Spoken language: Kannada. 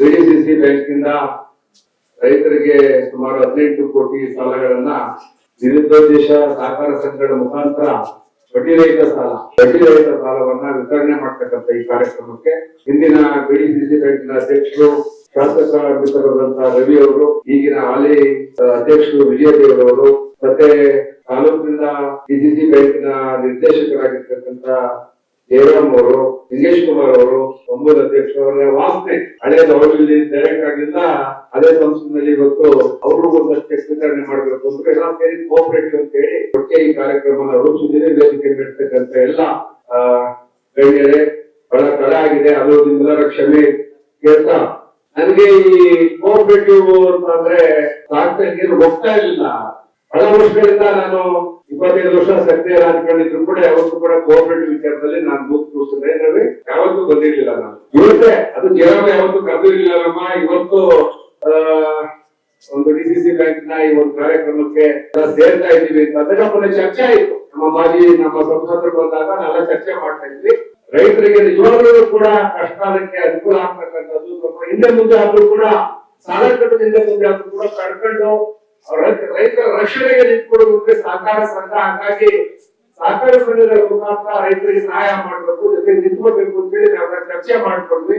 ಡಿಸಿಸಿ ಬ್ಯಾಂಕಿಂದ ರೈತರಿಗೆ ಸುಮಾರು ಹದಿನೆಂಟು ಕೋಟಿ ಸಾಲಗಳನ್ನ ನಿರುದ್ದೇಶ ಸಹಕಾರ ಸಂಘಗಳ ಮುಖಾಂತರ ಬಡ್ಡಿ ಸಾಲ, ಬಡ್ಡಿ ರಹಿತ ಸಾಲವನ್ನ ವಿತರಣೆ ಮಾಡ್ತಕ್ಕಂಥ ಈ ಕಾರ್ಯಕ್ರಮಕ್ಕೆ ಹಿಂದಿನ ಬಿಡಿಸಿಸಿ ಬ್ಯಾಂಕಿನ ಅಧ್ಯಕ್ಷರು, ಶಾಸಕ ರವಿ ಅವರು, ಈಗಿನ ಹಾಲಿ ಅಧ್ಯಕ್ಷರು ವಿಜಯ ವಿಜಯದೇವರವರು ಮತ್ತೆ ತಾಲೂಕಿನ ಡಿಸಿಸಿ ಬ್ಯಾಂಕಿನ ನಿರ್ದೇಶಕರಾಗಿರ್ತಕ್ಕಂಥ ಜಯರಾಮ್ ಅವರು ದಿನೇಶ್ ಕುಮಾರ್ ಅವರು ಒಂಬತ್ತು ಅಧ್ಯಕ್ಷರವರ ವಾಸನೆ ಹಳೆ ಅವರಲ್ಲಿ ಡೈರೆಕ್ಟ್ ಆಗಿಲ್ಲ ಅದೇ ಸಂಸ್ಥೆನಲ್ಲಿ ಇವತ್ತು ಅವ್ರಿಗೂ ಒಂದಷ್ಟು ವಿತರಣೆ ಮಾಡಬೇಕು ಅಂದ್ರೆ ಎಲ್ಲ ಸೇರಿ ಕೋಪರೇಟಿವ್ ಅಂತ ಹೇಳಿ ಒಟ್ಟಿಗೆ ಈ ಕಾರ್ಯಕ್ರಮನ ರೂಪಿಸಿದ್ರೆ ವೇದಿಕೆ ನೀಡ್ತಕ್ಕಂಥ ಎಲ್ಲ ಗಣ್ಯರೇ, ಬಹಳ ತಡ ಆಗಿದೆ, ಅದು ನಿಮ್ಮೆಲ್ಲರ ಕ್ಷಮೆ ಕೇಳ್ತಾ. ನನಗೆ ಈ ಕೋಆಪರೇಟಿವ್ ಅಂತಂದ್ರೆ ಸಾಕ್ತಕ್ಕೆ ಹೋಗ್ತಾ ಇರಲಿಲ್ಲ ಬಹಳ ವರ್ಷಗಳಿಂದ ನಾನು ಇಪ್ಪತ್ತೈದು ವರ್ಷ ಸಕ್ರಿಯ ರಾಜಕಾರಣಿದ್ರು ಕೂಡ ಯಾವತ್ತೂ ಕೂಡ ಕೋಆಪರೇಟಿವ್ ವಿಚಾರದಲ್ಲಿ ನಾನು ಬೂತ್ ಕೂರಿಸಿದ್ರೆ ಯಾವತ್ತೂ ಬಂದಿರ್ಲಿಲ್ಲ ನಾನು. ಇವತ್ತೇ ಅದು ಜೀವನ ಯಾವತ್ತೂ ಕರೆದಿರ್ಲಿಲ್ಲಮ್ಮ ಇವತ್ತು ಆ, ಒಂದು ಸಿ ಬ್ಯಾಂಕ್ನ ಈ ಒಂದು ಕಾರ್ಯಕ್ರಮಕ್ಕೆ ಸೇರ್ತಾ ಇದ್ದೀವಿ ಅಂತ. ನಮ್ಮನ್ನ ಚರ್ಚೆ ಆಯ್ತು. ನಮ್ಮ ಮಾಜಿ ನಮ್ಮ ಸಂಸದರು ಬಂದಾಗ ನಾವೆಲ್ಲ ಚರ್ಚೆ ಮಾಡ್ತಾ ಇದ್ವಿ. ರೈತರಿಗೆ ನಿಜವಾಗ್ಲೂ ಕೂಡ ಕಷ್ಟಕ್ಕೆ ಅನುಕೂಲ ಆಗ್ತಕ್ಕಂಥದ್ದು ಹಿಂದೆ ಮುಂದೆ ಆದ್ರೂ ಕೂಡ ಸಾಲ ಕಟ್ಟದ ಹಿಂದೆ ಮುಂದೆ ಆದ್ರೂ ಕೂಡ ಕಡ್ಕೊಂಡು ರೈತರ ರಕ್ಷಣೆಗೆ ನಿಂತ್ಕೊಳ್ಳೋದಕ್ಕೆ ಸಹಕಾರ ಸಂಘ ಹಾಗಾಗಿ ಸಹಕಾರ ಸಂಘದ ಮುಖಾಂತರ ರೈತರಿಗೆ ಸಹಾಯ ಮಾಡಬೇಕು ಜೊತೆ ನಿಂತ್ಕೋಬೇಕು ಅಂತ ಹೇಳಿ ನಾವು ಚರ್ಚೆ ಮಾಡ್ಕೊಂಡ್ವಿ.